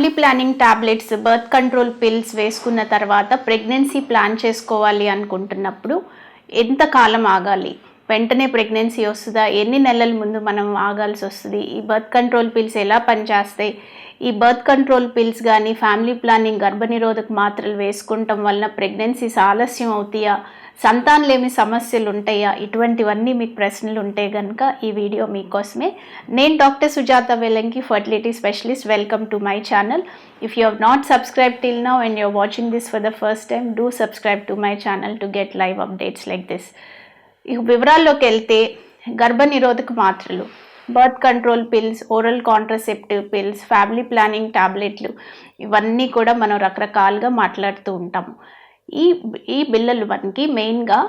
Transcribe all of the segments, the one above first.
Family planning tablets birth control pills వేసుకున్న తర్వాత pregnancy plan చేసుకోవాలి అనుకుంటున్నప్పుడు ఎంత కాలం ఆగాలి? వెంటనే ప్రెగ్నెన్సీ వస్తుందా? ఎన్ని నెలల ముందు మనం ఆగాల్సి వస్తుంది? ఈ బర్త్ కంట్రోల్ పిల్స్ ఎలా పనిచేస్తాయి? ఈ బర్త్ కంట్రోల్ పిల్స్ కానీ ఫ్యామిలీ ప్లానింగ్ గర్భనిరోధక మాత్రలు వేసుకుంటాం వలన ప్రెగ్నెన్సీస్ ఆలస్యం అవుతాయా? సంతానలేమి సమస్యలు ఉంటాయా ఇటువంటివన్నీ మీకు ప్రశ్నలు ఉంటే కనుక ఈ వీడియో మీకోసమే. నేను doctor Sujatha Velanki fertility specialist. Welcome to my channel. If you have not subscribe till now and you're watching this for the first time do subscribe to my channel to get live updates like this ఇక వివరాల్లోకి వెళ్తే గర్భనిరోధక మాత్రలు birth control pills oral contraceptive pills family planning టాబ్లెట్లు ఇవన్నీ కూడా మనం రకరకాలుగా మాట్లాడుతూ ఉంటాము ఈ ఈ బిల్లలు మనకి మెయిన్గా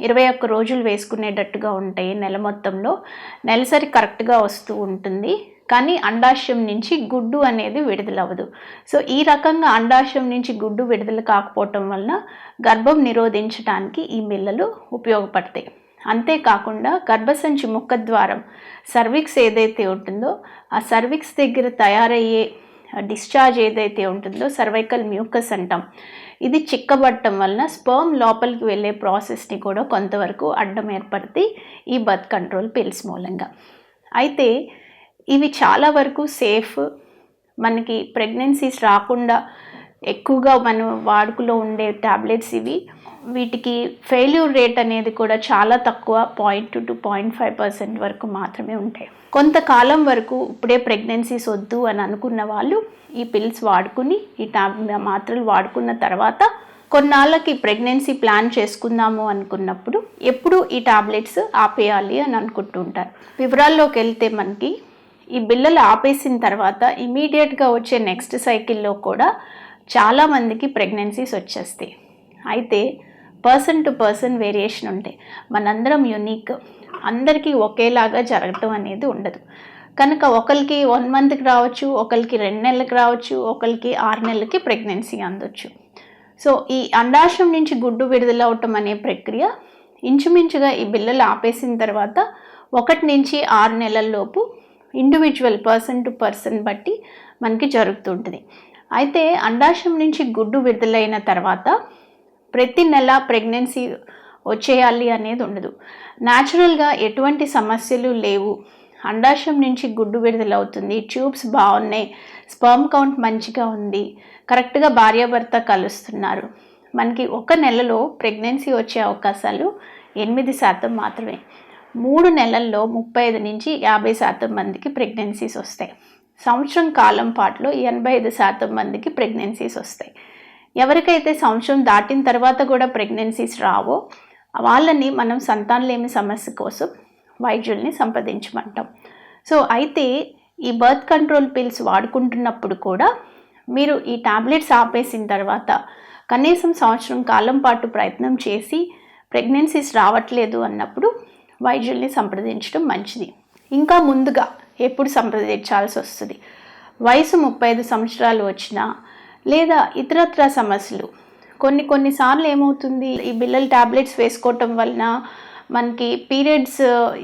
ఇరవై ఒక్క రోజులు వేసుకునేటట్టుగా ఉంటాయి నెల మొత్తంలో. నెలసరి కరెక్ట్గా వస్తూ ఉంటుంది. కానీ అండాశయం నుంచి గుడ్డు అనేది విడుదలవ్వదు. సో ఈ రకంగా అండాశయం నుంచి గుడ్డు విడుదల కాకపోవటం వలన గర్భం నిరోధించడానికి ఈ బిల్లలు ఉపయోగపడతాయి. అంతేకాకుండా గర్భసంచి ముఖద్వారం సర్విక్స్ ఏదైతే ఉంటుందో ఆ సర్విక్స్ దగ్గర తయారయ్యే డిశ్చార్జ్ ఏదైతే ఉంటుందో సర్వైకల్ మ్యూకస్ అంటాం. ఇది చిక్కబట్టడం వలన స్పర్మ్ లోపలికి వెళ్ళే ప్రాసెస్ని కూడా కొంతవరకు అడ్డం ఏర్పడితే ఈ బర్త్ కంట్రోల్ పిల్స్ మూలంగా. అయితే ఇవి చాలా వరకు సేఫ్. మనకి ప్రెగ్నెన్సీస్ రాకుండా ఎక్కువగా మనం వాడుకలో ఉండే ట్యాబ్లెట్స్ ఇవి. వీటికి ఫెయిల్యూర్ రేట్ అనేది కూడా చాలా తక్కువ point two point five percent వరకు మాత్రమే ఉంటాయి. కొంతకాలం వరకు ఇప్పుడే ప్రెగ్నెన్సీస్ వద్దు అని అనుకున్న వాళ్ళు ఈ పిల్స్ వాడుకుని ఈ ట్యాబ్ మాత్రలు వాడుకున్న తర్వాత కొన్నాళ్ళకి ప్రెగ్నెన్సీ ప్లాన్ చేసుకుందాము అనుకున్నప్పుడు ఎప్పుడు ఈ టాబ్లెట్స్ ఆపేయాలి అని అనుకుంటూ ఉంటారు. వివరాల్లోకి వెళ్తే మనకి ఈ బిల్లలు ఆపేసిన తర్వాత ఇమీడియట్గా వచ్చే నెక్స్ట్ సైకిల్లో కూడా చాలామందికి ప్రెగ్నెన్సీస్ వచ్చేస్తాయి. అయితే పర్సన్ టు పర్సన్ వేరియేషన్ ఉంటాయి మనందరం యునిక్ అందరికీ ఒకేలాగా జరగటం అనేది ఉండదు. కనుక ఒకరికి వన్ మంత్కి రావచ్చు ఒకరికి రెండు నెలలకు రావచ్చు ఒకరికి ఆరు నెలలకి ప్రెగ్నెన్సీ అందొచ్చు. సో ఈ అండాశయం నుంచి గుడ్డు విడుదల అవటం అనే ప్రక్రియ ఇంచుమించుగా ఈ బిల్లలు ఆపేసిన తర్వాత ఒకటి నుంచి ఆరు నెలల్లోపు ఇండివిజువల్ పర్సన్ టు పర్సన్ బట్టి మనకి జరుగుతుంటుంది. అయితే అండాశయం నుంచి గుడ్డు విడుదలైన తర్వాత ప్రతి నెల ప్రెగ్నెన్సీ వచ్చేయాలి అనేది ఉండదు. న్యాచురల్గా ఎటువంటి సమస్యలు లేవు. అండాశయం నుంచి గుడ్డు విడుదలవుతుంది. ట్యూబ్స్ బాగున్నాయి. స్పర్మ్ కౌంట్ మంచిగా ఉంది. కరెక్ట్గా భార్యాభర్త కలుస్తున్నారు. మనకి ఒక నెలలో ప్రెగ్నెన్సీ వచ్చే అవకాశాలు ఎనిమిది శాతం మాత్రమే. మూడు నెలల్లో ముప్పై ఐదు నుంచి యాభై శాతం మందికి ప్రెగ్నెన్సీస్ వస్తాయి. సంవత్సరం కాలం పాటులో ఎనభై ఐదు శాతం మందికి ప్రెగ్నెన్సీస్ వస్తాయి. ఎవరికైతే సంవత్సరం దాటిన తర్వాత కూడా ప్రెగ్నెన్సీస్ రావో వాళ్ళని మనం సంతానలేమి సమస్య కోసం వైద్యుల్ని సంప్రదించమంటాం. సో అయితే ఈ బర్త్ కంట్రోల్ పిల్స్ వాడుకుంటున్నప్పుడు కూడా మీరు ఈ టాబ్లెట్స్ ఆపేసిన తర్వాత కనీసం సంవత్సరం కాలం పాటు ప్రయత్నం చేసి ప్రెగ్నెన్సీస్ రావట్లేదు అన్నప్పుడు వైద్యుల్ని సంప్రదించడం మంచిది. ఇంకా ముందుగా ఎప్పుడు సంప్రదించాల్సి వస్తుంది వయసు ముప్పై ఐదు సంవత్సరాలు వచ్చినా లేదా ఇతరత్ర సమస్యలు కొన్ని కొన్నిసార్లు ఏమవుతుంది? ఈ బిల్లల టాబ్లెట్స్ వేసుకోవటం వలన మనకి పీరియడ్స్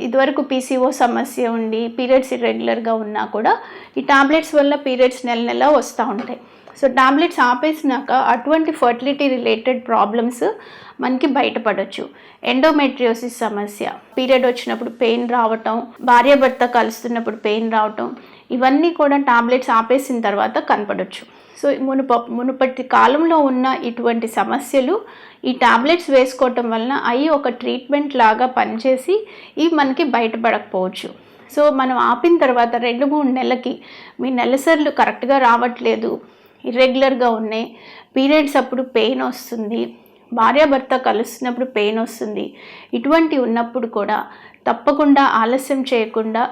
ఇదివరకు పీసీఓ సమస్య ఉండి పీరియడ్స్ ఇర్రెగ్యులర్గా ఉన్నా కూడా ఈ టాబ్లెట్స్ వల్ల పీరియడ్స్ నెల నెల వస్తూ ఉంటాయి. సో టాబ్లెట్స్ ఆపేసినాక అటువంటి ఫర్టిలిటీ రిలేటెడ్ ప్రాబ్లమ్స్ మనకి బయటపడవచ్చు ఎండోమెట్రియోసిస్ సమస్య పీరియడ్ వచ్చినప్పుడు పెయిన్ రావటం భార్యాభర్త కలుస్తున్నప్పుడు పెయిన్ రావటం ఇవన్నీ కూడా టాబ్లెట్స్ ఆపేసిన తర్వాత కనపడవచ్చు సో మునుప మునుపటి కాలంలో ఉన్న ఇటువంటి సమస్యలు ఈ టాబ్లెట్స్ వేసుకోవటం వలన అవి ఒక ట్రీట్మెంట్ లాగా పనిచేసి ఇవి మనకి బయటపడకపోవచ్చు. సో మనం ఆపిన తర్వాత రెండు మూడు నెలలకి మీ నెలసర్లు కరెక్ట్గా రావట్లేదు. ఇర్రెగ్యులర్గా ఉన్నాయి. పీరియడ్స్ అప్పుడు పెయిన్ వస్తుంది. భార్యాభర్త కలుస్తున్నప్పుడు పెయిన్ వస్తుంది. ఇటువంటి ఉన్నప్పుడు కూడా తప్పకుండా ఆలస్యం చేయకుండా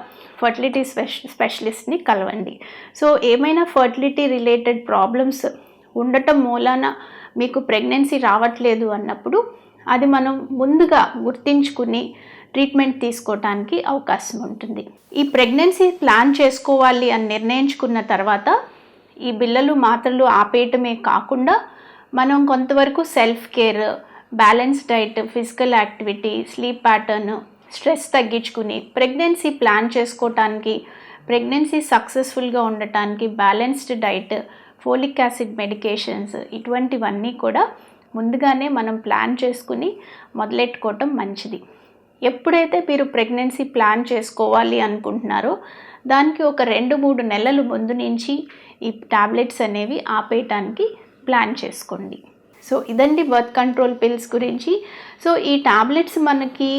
ఫర్టిలిటీ స్పెష స్పెషలిస్ట్ని కలవండి. సో ఏమైనా ఫర్టిలిటీ రిలేటెడ్ ప్రాబ్లమ్స్ ఉండటం మూలాన మీకు ప్రెగ్నెన్సీ రావట్లేదు అన్నప్పుడు అది మనం ముందుగా గుర్తించుకుని ట్రీట్మెంట్ తీసుకోవటానికి అవకాశం ఉంటుంది. ఈ ప్రెగ్నెన్సీ ప్లాన్ చేసుకోవాలి అని నిర్ణయించుకున్న తర్వాత ఈ బిల్లలు మాత్రలు ఆపేయటమే కాకుండా మనం కొంతవరకు self care balance diet physical activity sleep pattern stress తగ్గించుకుని ప్రెగ్నెన్సీ ప్లాన్ చేసుకోవటానికి ప్రెగ్నెన్సీ సక్సెస్ఫుల్గా ఉండటానికి balanced diet folic acid medications ఇటువంటివన్నీ కూడా ముందుగానే మనం ప్లాన్ చేసుకుని మొదలెట్టుకోవటం మంచిది. ఎప్పుడైతే మీరు ప్రెగ్నెన్సీ ప్లాన్ చేసుకోవాలి అనుకుంటున్నారో దానికి ఒక రెండు మూడు నెలలు ముందు నుంచి ఈ టాబ్లెట్స్ అనేవి ఆపేయటానికి ప్లాన్ చేసుకోండి. సో ఇదండి బర్త్ కంట్రోల్ పిల్స్ గురించి. సో ఈ టాబ్లెట్స్ మనకి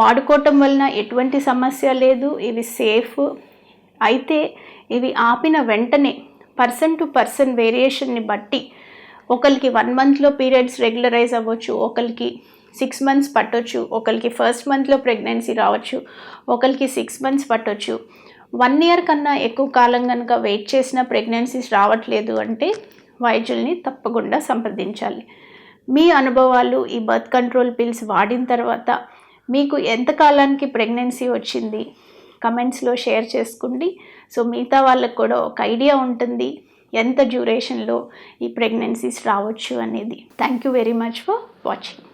వాడుకోవటం వలన ఎటువంటి సమస్య లేదు ఇవి సేఫ్. అయితే ఇవి ఆపిన వెంటనే పర్సన్ టు పర్సన్ వేరియేషన్ని బట్టి ఒకరికి వన్ మంత్లో పీరియడ్స్ రెగ్యులరైజ్ అవ్వచ్చు ఒకరికి సిక్స్ మంత్స్ పట్టొచ్చు ఒకరికి ఫస్ట్ మంత్లో ప్రెగ్నెన్సీ రావచ్చు ఒకరికి సిక్స్ మంత్స్ పట్టొచ్చు. వన్ ఇయర్ కన్నా ఎక్కువ కాలం కనుక వెయిట్ చేసిన ప్రెగ్నెన్సీస్ రావట్లేదు అంటే వైద్యుల్ని తప్పకుండా సంప్రదించాలి. మీ అనుభవాలు ఈ బర్త్ కంట్రోల్ పిల్స్ వాడిన తర్వాత మీకు ఎంత కాలానికి ప్రెగ్నెన్సీ వచ్చింది? కమెంట్స్లో షేర్ చేసుకోండి. సో మిగతా వాళ్ళకు కూడా ఒక ఐడియా ఉంటుంది ఎంత డ్యూరేషన్లో ఈ ప్రెగ్నెన్సీస్ రావచ్చు అనేది. Thank you very much for watching.